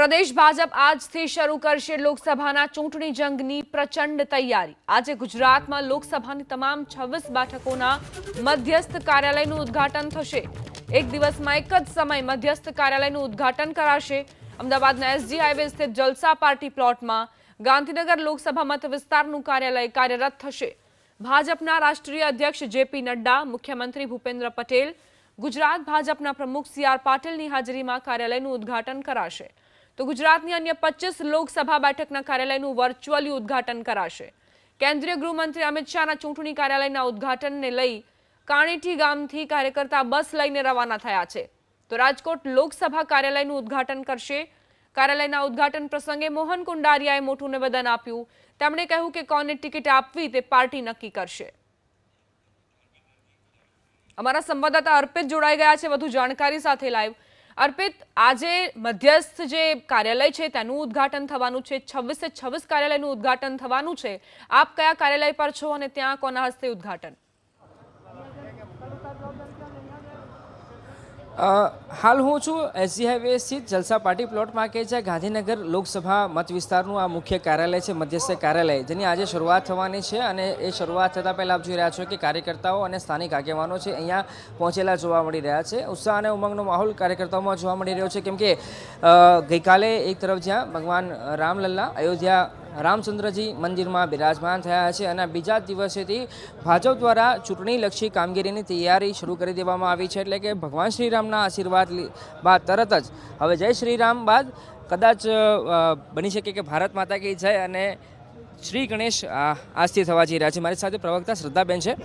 પ્રદેશ ભાજપ આજથી શરૂ કરશે લોકસભાના ચૂંટણી જંગની પ્રચંડ તૈયારી. આજે ગુજરાતમાં લોકસભાની તમામ છવ્વીસ બેઠકોના મધ્યસ્થ કાર્યાલયનું ઉદ્ઘાટન થશે. એક દિવસમાં એક જ સમય મધ્યસ્થ કાર્યાલયનું ઉદ્ઘાટન કરાશે. અમદાવાદના એસજી હાઈવે સ્થિત જલસા પાર્ટી પ્લોટમાં ગાંધીનગર લોકસભા મત વિસ્તારનું કાર્યાલય કાર્યરત થશે. ભાજપના રાષ્ટ્રીય અધ્યક્ષ જેપી નડ્ડા, મુખ્યમંત્રી ભૂપેન્દ્ર પટેલ, ગુજરાત ભાજપના પ્રમુખ સી આર પાટીલની હાજરીમાં કાર્યાલયનું ઉદ્ઘાટન કરાશે. તો ગુજરાતની અન્ય પચીસ લોકસભા બેઠકના કાર્યાલયનું વર્ચ્યુઅલી ઉદ્ઘાટન કરાશે. કેન્દ્રીય ગૃહમંત્રી અમિત શાહના ચૂંટણી કાર્યાલયના ઉદ્ઘાટનને લઈ કાણીઠી ગામથી કાર્યકર્તા બસ લઈને રવાના થયા છે. તો રાજકોટ લોકસભા કાર્યાલયનું ઉદ્ઘાટન કરશે. કાર્યાલયના ઉદ્ઘાટન પ્રસંગે મોહન કુંડારિયાએ મોટું નિવેદન આપ્યું. તેમણે કહ્યું કે કોને ટિકિટ આપવી તે પાર્ટી નક્કી કરશે. અમારા સંવાદદાતા અર્પિત જોડાઈ ગયા છે. વધુ જાણકારી સાથે લાઈવ અર્પિત, આજે મધ્યસ્થ જે કાર્યાલય છે તેનું ઉદ્ઘાટન થવાનું છે. છવ્વીસે છવ્વીસ કાર્યાલયનું ઉદ્ઘાટન થવાનું છે. આપ કયા કાર્યાલય પર છો અને ત્યાં કોના હસ્તે ઉદ્ઘાટન? હાલ હું છું એસજી હાઈવે સ્થિત જલસા પાર્ટી પ્લોટમાં કે છે ગાંધીનગર લોકસભા મત વિસ્તારનું આ મુખ્ય કાર્યાલય છે, મધ્યસ્થ કાર્યાલય. જેની આજે શરૂઆત થવાની છે અને એ શરૂઆત થતાં પહેલાં આપ જોઈ રહ્યા છો કે કાર્યકર્તાઓ અને સ્થાનિક આગેવાનો છે અહીંયા પહોંચેલા જોવા મળી રહ્યા છે. ઉત્સાહ અને ઉમંગનો માહોલ કાર્યકર્તાઓમાં જોવા મળી રહ્યો છે, કેમ કે ગઈકાલે એક તરફ જ્યાં ભગવાન રામલલ્લા અયોધ્યા રામચંદ્રજી મંદિરમાં બિરાજમાન થયા છે અને બીજા દિવસેથી ભાજપ દ્વારા ચૂંટણીલક્ષી કામગીરીની તૈયારી શરૂ કરી દેવામાં આવી છે એટલે કે ભગવાન શ્રીરામના આશીર્વાદ બાદ તરત જ. હવે જય શ્રીરામ બાદ કદાચ બની શકે કે ભારત માતા કી જય અને શ્રી ગણેશ આજથી થવા જઈ રહ્યા છે. મારી સાથે પ્રવક્તા શ્રદ્ધાબેન છે.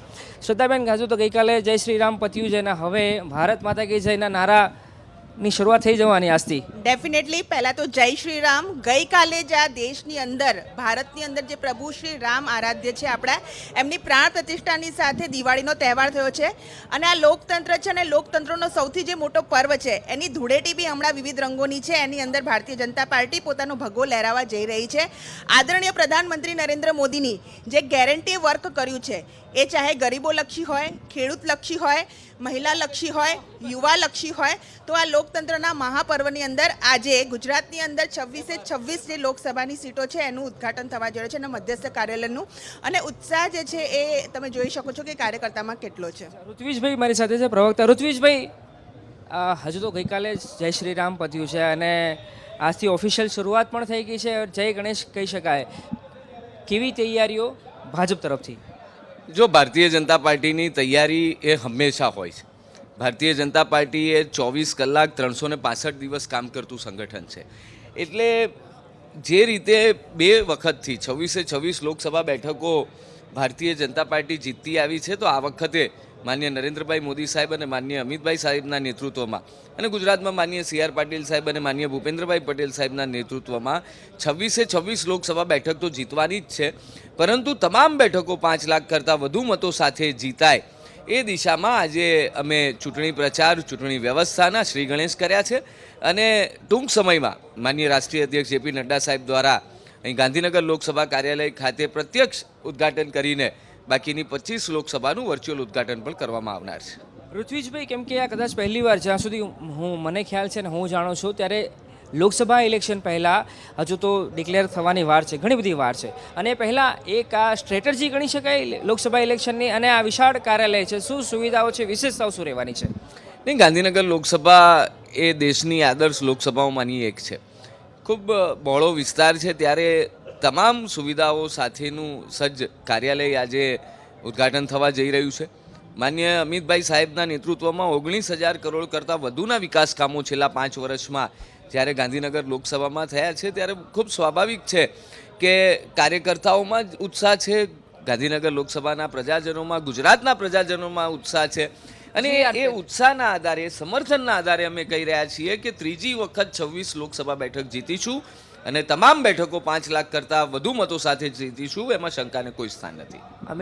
શ્રદ્ધાબેન હજુ તો ગઈકાલે જય શ્રીરામ પત્યું છે અને હવે ભારત માતા કી જયના નારાની શરૂઆત થઈ જવાની આજથી. ડેફિનેટલી પહેલા તો જય શ્રી રામ. ગઈકાલે જ આ દેશની અંદર, ભારતની અંદર જે પ્રભુ શ્રી રામ આરાધ્ય છે આપણા, એમની પ્રાણ પ્રતિષ્ઠાની સાથે દિવાળીનો તહેવાર થયો છે. અને આ લોકતંત્ર છે અને લોકતંત્રનો સૌથી જે મોટો પર્વ છે, એની ધૂળેટી બી હમણાં વિવિધ રંગોની છે. એની અંદર ભારતીય જનતા પાર્ટી પોતાનો ભગો લહેરાવા જઈ રહી છે. આદરણીય પ્રધાનમંત્રી નરેન્દ્ર મોદીની જે ગેરંટી વર્ક કર્યું છે, એ ચાહે ગરીબોલક્ષી હોય ખેડૂતલક્ષી હોય મહિલાલક્ષી હોય યુવાલક્ષી હોય, તો આ લોકતંત્રના મહાપર્વની અંદર આજે ગુજરાતની અંદર છવ્વીસે છવ્વીસ જે લોકસભાની સીટો છે, એનું ઉદ્ઘાટન થવા જઈ છે અને મધ્યસ્થ કાર્યાલયનું. અને ઉત્સાહ જે છે એ તમે જોઈ શકો છો કે કાર્યકર્તામાં કેટલો છે. ઋત્વિજભાઈ મારી સાથે છે, પ્રવક્તા. ઋત્વિજભાઈ હજુ તો ગઈકાલે જ જય શ્રી રામ પત્યું છે અને આજથી ઓફિશિયલ શરૂઆત પણ થઈ ગઈ છે, જય ગણેશ કહી શકાય. કેવી તૈયારીઓ ભાજપ તરફથી? જો ભારતીય જનતા પાર્ટીની તૈયારી એ હંમેશા હોય છે. ભારતીય જનતા પાર્ટી એ ચોવીસ કલાક ત્રણસો ને પાસઠ દિવસ કામ કરતું સંગઠન છે. એટલે જે રીતે બે વખતથી છવ્વીસે છવ્વીસ લોકસભા બેઠકો ભારતીય જનતા પાર્ટી જીતતી આવી છે, તો આ વખતે માન્ય નરેન્દ્રભાઈ મોદી સાહેબ અને માન્ય અમિતભાઈ સાહેબના નેતૃત્વમાં. અને ગુજરાતમાં માન્ય સી આર પાટીલ સાહેબ અને માન્ય ભૂપેન્દ્રભાઈ પટેલ સાહેબના નેતૃત્વમાં છવ્વીસે છવ્વીસ લોકસભા બેઠક તો જીતવાની જ છે. પરંતુ તમામ બેઠકો પાંચ લાખ કરતાં વધુ મતો સાથે જીતાય. એ દિશામાં આજે અમે ચૂંટણી પ્રચાર, ચૂંટણી વ્યવસ્થાના શ્રી ગણેશ કર્યા છે. અને ટૂંક સમયમાં માન્ય રાષ્ટ્રીય અધ્યક્ષ જેપી નડ્ડા સાહેબ દ્વારા અહીં ગાંધીનગર લોકસભા કાર્યાલય ખાતે પ્રત્યક્ષ ઉદ્ઘાટન કરીને બાકીની પચીસ લોકસભાનું વર્ચ્યુઅલ ઉદ્ઘાટન પણ કરવામાં આવનાર છે. ઋત્વિજભાઈ કેમ કે આ કદાચ પહેલી વાર જ્યાં સુધી હું મને ખ્યાલ છે ને હું જાણું છું ત્યારે લોકસભા ઇલેક્શન પહેલાં હજુ તો ડિક્લેર થવાની વાર છે ઘણી બધી વાર છે. અને એ પહેલાં એક આ સ્ટ્રેટર્જી ગણી શકાય લોકસભા ઇલેક્શનની અને આ વિશાળ કાર્યાલય છે. શું સુવિધાઓ છે વિશેષતાઓ શું રહેવાની છે? નહીં ગાંધીનગર લોકસભા એ દેશની આદર્શ લોકસભાઓમાંની એક છે. ખૂબ બહોળો વિસ્તાર છે ત્યારે તમામ સુવિધાઓ સાથેનું સજ્જ કાર્યાલય આજે ઉદ્ઘાટન થવા જઈ રહ્યું છે. માન્ય અમિતભાઈ સાહેબના નેતૃત્વમાં ઓગણીસ હજાર કરોડ કરતાં વધુના વિકાસ કામો છેલ્લા પાંચ વર્ષમાં જ્યારે ગાંધીનગર લોકસભામાં થયા છે ત્યારે ખૂબ સ્વાભાવિક છે કે કાર્યકર્તાઓમાં જ ઉત્સાહ છે. ગાંધીનગર લોકસભાના પ્રજાજનોમાં ગુજરાતના પ્રજાજનોમાં ઉત્સાહ છે. અને એ ઉત્સાહના આધારે સમર્થનના આધારે અમે કહી રહ્યા છીએ કે ત્રીજી વખત છવ્વીસ લોકસભા બેઠક જીતીશું. અને તમામ બેઠકો પાંચ લાખ કરતાં વધુ મતો સાથે જીતીશું, એમાં શંકાને કોઈ સ્થાન નથી.